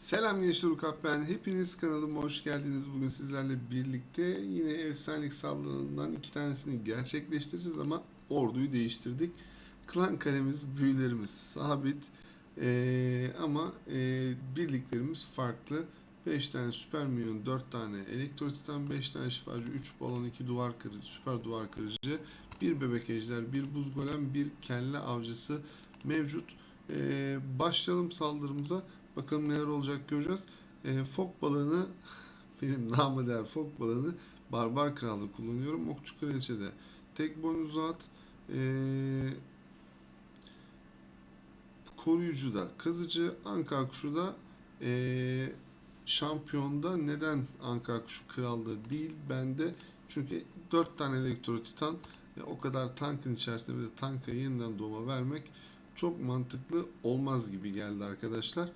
Selam gençler Ukap ben. Hepiniz kanalıma hoş geldiniz. Bugün sizlerle birlikte yine efsanelik saldırılarından iki tanesini gerçekleştireceğiz ama orduyu değiştirdik. Klan kalemiz, büyülerimiz sabit Ee, ama e, birliklerimiz farklı. 5 tane süper minyon, 4 tane elektro titan, 5 tane şifacı, 3 balon, 2 duvar kırıcı, süper duvar kırıcı, bir bebek ejder, bir buz golem, bir kelle avcısı mevcut. Ee, başlayalım saldırımıza. Bakalım neler olacak göreceğiz. E, fok balığını benim namı değer fok balığını barbar kralı kullanıyorum. Okçu kraliçede tek boynuz at. E, koruyucu da kazıcı. Anka kuşu da e, şampiyonda neden Anka kuşu kralda değil bende. Çünkü 4 tane elektro titan e, o kadar tankın içerisinde bir de tanka yeniden doğma vermek çok mantıklı olmaz gibi geldi arkadaşlar.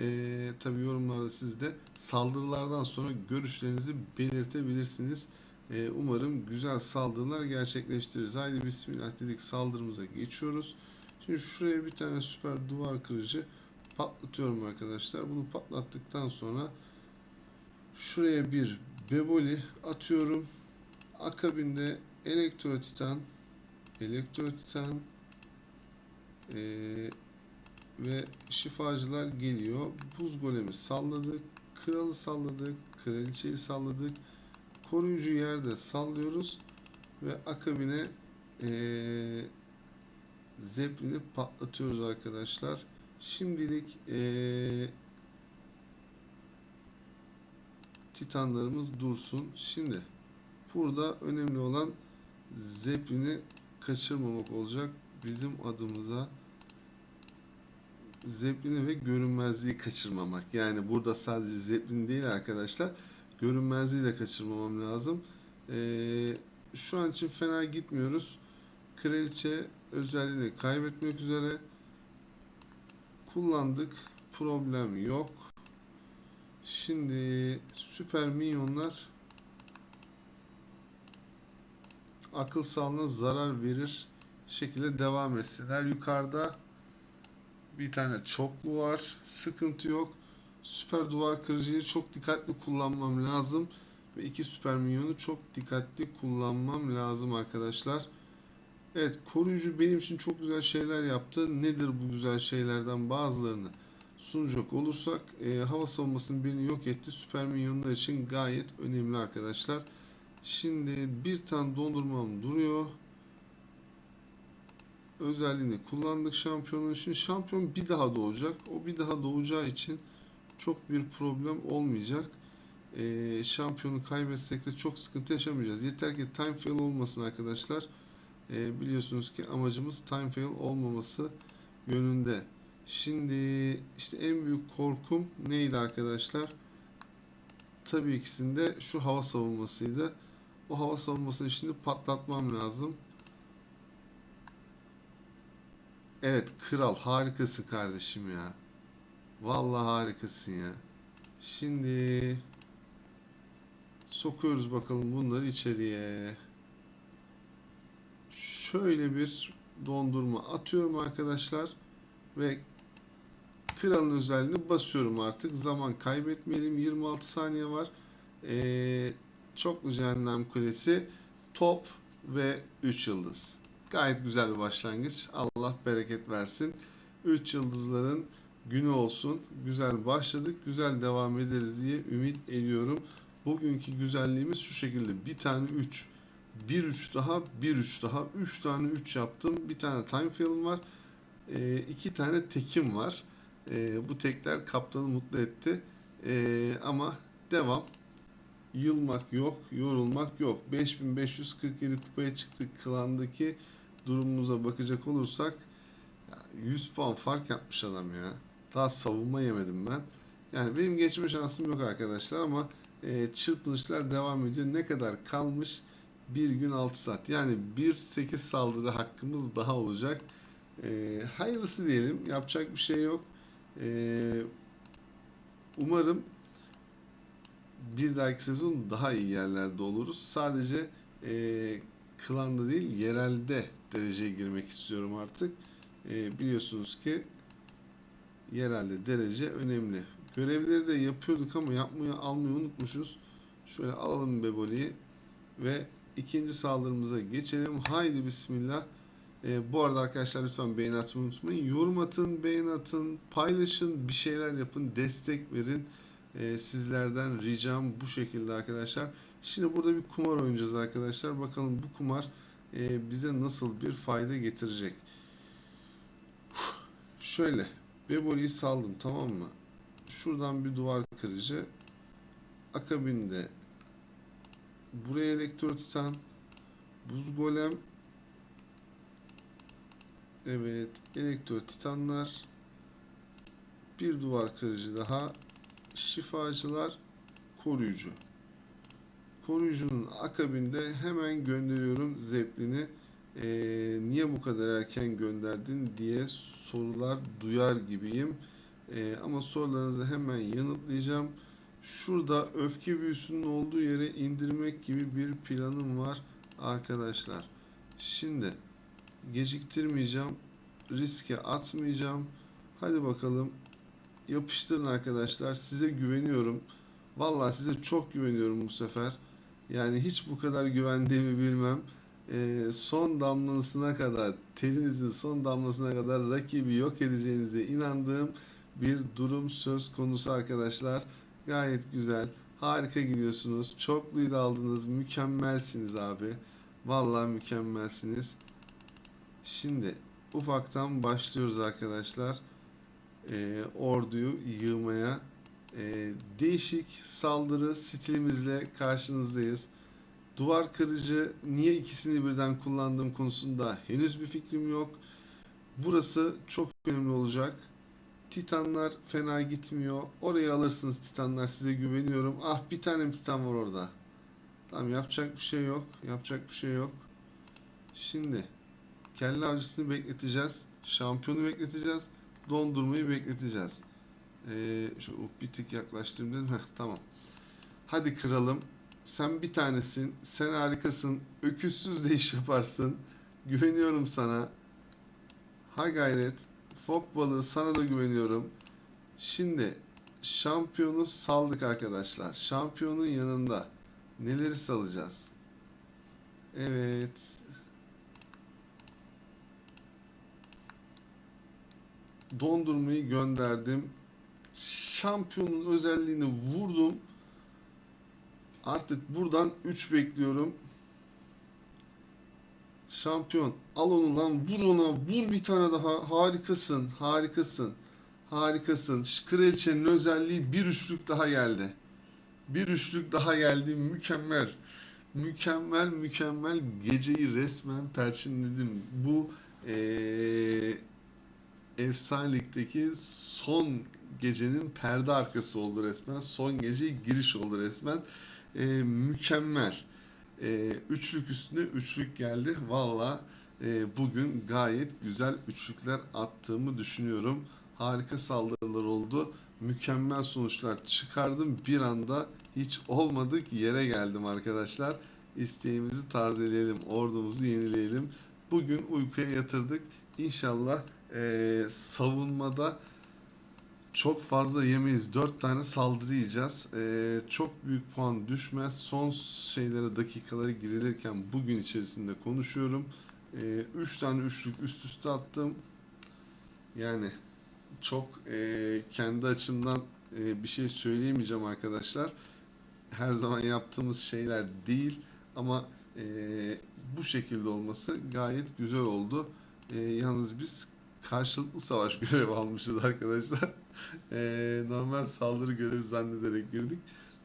Ee, tabii yorumlarda siz de saldırılardan sonra görüşlerinizi belirtebilirsiniz. Ee, umarım güzel saldırılar gerçekleştiririz. Haydi bismillah dedik saldırımıza geçiyoruz. Şimdi şuraya bir tane süper duvar kırıcı patlatıyorum arkadaşlar. Bunu patlattıktan sonra şuraya bir beboli atıyorum. Akabinde elektro titan elektro titan ee, ve şifacılar geliyor. Buz golemi salladık. Kralı salladık. Kraliçeyi salladık. Koruyucu yerde sallıyoruz. Ve akabine ee, zeplini patlatıyoruz arkadaşlar. Şimdilik ee, titanlarımız dursun. Şimdi burada önemli olan zeplini kaçırmamak olacak. Bizim adımıza zeplini ve görünmezliği kaçırmamak. Yani burada sadece zeplin değil arkadaşlar. Görünmezliği de kaçırmamam lazım. Ee, şu an için fena gitmiyoruz. Kraliçe özelliğini kaybetmek üzere. Kullandık. Problem yok. Şimdi süper minyonlar akıl sağlığına zarar verir şekilde devam etsinler. Yukarıda bir tane çoklu var. Sıkıntı yok. Süper duvar kırıcıyı çok dikkatli kullanmam lazım. Ve iki süper minyonu çok dikkatli kullanmam lazım arkadaşlar. Evet koruyucu benim için çok güzel şeyler yaptı. Nedir bu güzel şeylerden bazılarını sunacak olursak e, hava savunmasının birini yok etti. Süper minyonlar için gayet önemli arkadaşlar. Şimdi bir tane dondurmam duruyor özelliğini kullandık şampiyonun için. Şampiyon bir daha doğacak. O bir daha doğacağı için çok bir problem olmayacak. Ee, şampiyonu kaybetsek de çok sıkıntı yaşamayacağız. Yeter ki time fail olmasın arkadaşlar. Ee, biliyorsunuz ki amacımız time fail olmaması yönünde. Şimdi işte en büyük korkum neydi arkadaşlar? Tabii ikisinde şu hava savunmasıydı. O hava savunmasını şimdi patlatmam lazım. Evet kral harikasın kardeşim ya. Vallahi harikasın ya. Şimdi sokuyoruz bakalım bunları içeriye. Şöyle bir dondurma atıyorum arkadaşlar ve kralın özelliğini basıyorum artık. Zaman kaybetmeyelim. 26 saniye var. Ee, çoklu cehennem kulesi top ve 3 yıldız. Gayet güzel bir başlangıç. Allah bereket versin. 3 yıldızların günü olsun. Güzel başladık. Güzel devam ederiz diye ümit ediyorum. Bugünkü güzelliğimiz şu şekilde. Bir tane 3. Bir 3 daha, bir 3 daha. 3 tane 3 yaptım. Bir tane time film var. 2 e, tane tekim var. E, bu tekler kaptanı mutlu etti. E, ama devam yılmak yok, yorulmak yok. 5547 kupaya çıktık klandaki durumumuza bakacak olursak 100 puan fark yapmış adam ya. Daha savunma yemedim ben. Yani benim geçme şansım yok arkadaşlar ama e, çırpınışlar devam ediyor. Ne kadar kalmış? Bir gün 6 saat. Yani 1-8 saldırı hakkımız daha olacak. E, hayırlısı diyelim. Yapacak bir şey yok. E, umarım bir dahaki sezon daha iyi yerlerde oluruz. Sadece e, klanda değil yerelde dereceye girmek istiyorum artık. E, biliyorsunuz ki yerelde derece önemli. görevleri de yapıyorduk ama yapmayı almayı unutmuşuz. Şöyle alalım Beboli'yi ve ikinci saldırımıza geçelim. Haydi bismillah. Ee, bu arada arkadaşlar lütfen beğeni atmayı unutmayın. Yorum atın, beğeni atın, paylaşın, bir şeyler yapın, destek verin. Ee, sizlerden ricam bu şekilde arkadaşlar. Şimdi burada bir kumar oynayacağız arkadaşlar. Bakalım bu kumar e, bize nasıl bir fayda getirecek. Şöyle. Beboli'yi saldım tamam mı? Şuradan bir duvar kırıcı. Akabinde buraya elektro titan, buz golem, evet elektro titanlar, bir duvar kırıcı daha, şifacılar, koruyucu. Koruyucunun akabinde hemen gönderiyorum Zeppelin'i. Ee, niye bu kadar erken gönderdin diye sorular duyar gibiyim. Ee, ama sorularınızı hemen yanıtlayacağım. Şurada öfke büyüsünün olduğu yere indirmek gibi bir planım var arkadaşlar. Şimdi geciktirmeyeceğim. Riske atmayacağım. Hadi bakalım. Yapıştırın arkadaşlar. Size güveniyorum. Vallahi size çok güveniyorum bu sefer. Yani hiç bu kadar güvendiğimi bilmem. Ee, son damlasına kadar, telinizin son damlasına kadar rakibi yok edeceğinize inandığım bir durum söz konusu arkadaşlar. Gayet güzel. Harika gidiyorsunuz. Çokluyu da aldınız. Mükemmelsiniz abi. Vallahi mükemmelsiniz. Şimdi ufaktan başlıyoruz arkadaşlar. Ee, orduyu yığmaya. Ee, değişik saldırı stilimizle karşınızdayız. Duvar kırıcı niye ikisini birden kullandığım konusunda henüz bir fikrim yok. Burası çok önemli olacak. Titanlar fena gitmiyor. Orayı alırsınız Titanlar size güveniyorum. Ah bir tane Titan var orada. Tamam yapacak bir şey yok. Yapacak bir şey yok. Şimdi kelle avcısını bekleteceğiz. Şampiyonu bekleteceğiz. Dondurmayı bekleteceğiz. Ee, şu bir tık yaklaştırayım dedim. Heh, tamam. Hadi kıralım. Sen bir tanesin. Sen harikasın. Öküzsüz de iş yaparsın. Güveniyorum sana. Ha gayret. Fok balığı sana da güveniyorum. Şimdi şampiyonu saldık arkadaşlar. Şampiyonun yanında neleri salacağız? Evet. Dondurmayı gönderdim. Şampiyonun özelliğini vurdum. Artık buradan 3 bekliyorum. Şampiyon al onu lan vur ona vur bir tane daha. Harikasın harikasın harikasın. Kraliçenin özelliği bir üçlük daha geldi. Bir üçlük daha geldi mükemmel. Mükemmel mükemmel. Geceyi resmen perçinledim. Bu eee efsanelik'teki son gecenin perde arkası oldu resmen son gece giriş oldu resmen Eee, mükemmel e, üçlük üstüne üçlük geldi. Valla e, bugün gayet güzel üçlükler attığımı düşünüyorum. Harika saldırılar oldu. Mükemmel sonuçlar çıkardım. Bir anda hiç olmadık yere geldim arkadaşlar. İsteğimizi tazeleyelim, ordumuzu yenileyelim. Bugün uykuya yatırdık. İnşallah e, savunmada çok fazla yemeyiz. 4 tane saldırı yiyeceğiz. Ee, çok büyük puan düşmez. Son şeylere dakikalara girilirken bugün içerisinde konuşuyorum. 3 tane üçlük üst üste attım. Yani çok e, kendi açımdan e, bir şey söyleyemeyeceğim arkadaşlar. Her zaman yaptığımız şeyler değil ama e, bu şekilde olması gayet güzel oldu. E, yalnız biz karşılıklı savaş görevi almışız arkadaşlar. Ee, normal saldırı görevi zannederek girdik.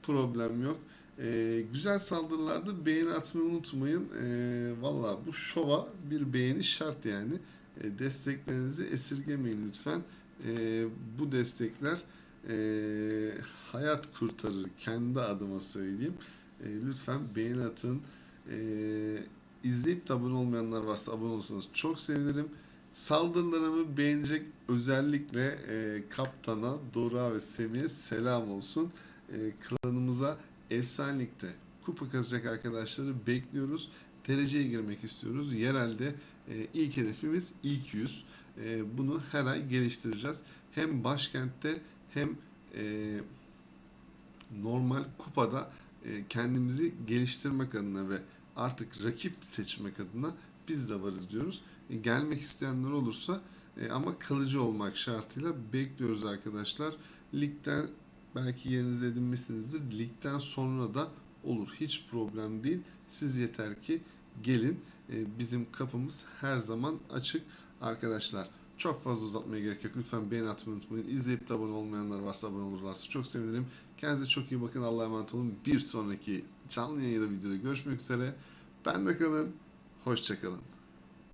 Problem yok. Ee, güzel saldırılarda beğeni atmayı unutmayın. Ee, Valla bu şova bir beğeni şart yani. Ee, desteklerinizi esirgemeyin lütfen. Ee, bu destekler e, hayat kurtarır. Kendi adıma söyleyeyim. Ee, lütfen beğeni atın. Ee, izleyip de abone olmayanlar varsa abone olursanız çok sevinirim. Saldırılarımı beğenecek özellikle e, kaptana, Dora ve Semih'e selam olsun. E, klanımıza efsanelikte kupa kazacak arkadaşları bekliyoruz. Dereceye girmek istiyoruz. Yerelde e, ilk hedefimiz ilk 100. E, bunu her ay geliştireceğiz. Hem başkentte hem e, normal kupada e, kendimizi geliştirmek adına ve artık rakip seçmek adına biz de varız diyoruz. E, gelmek isteyenler olursa e, ama kalıcı olmak şartıyla bekliyoruz arkadaşlar. Ligden belki yerinizi edinmişsinizdir. Ligden sonra da olur. Hiç problem değil. Siz yeter ki gelin. E, bizim kapımız her zaman açık arkadaşlar. Çok fazla uzatmaya gerek yok. Lütfen beğeni atmayı unutmayın. İzleyip de abone olmayanlar varsa abone olurlarsa çok sevinirim. Kendinize çok iyi bakın. Allah'a emanet olun. Bir sonraki canlı yayında videoda görüşmek üzere. Ben de kalın. Hoşçakalın.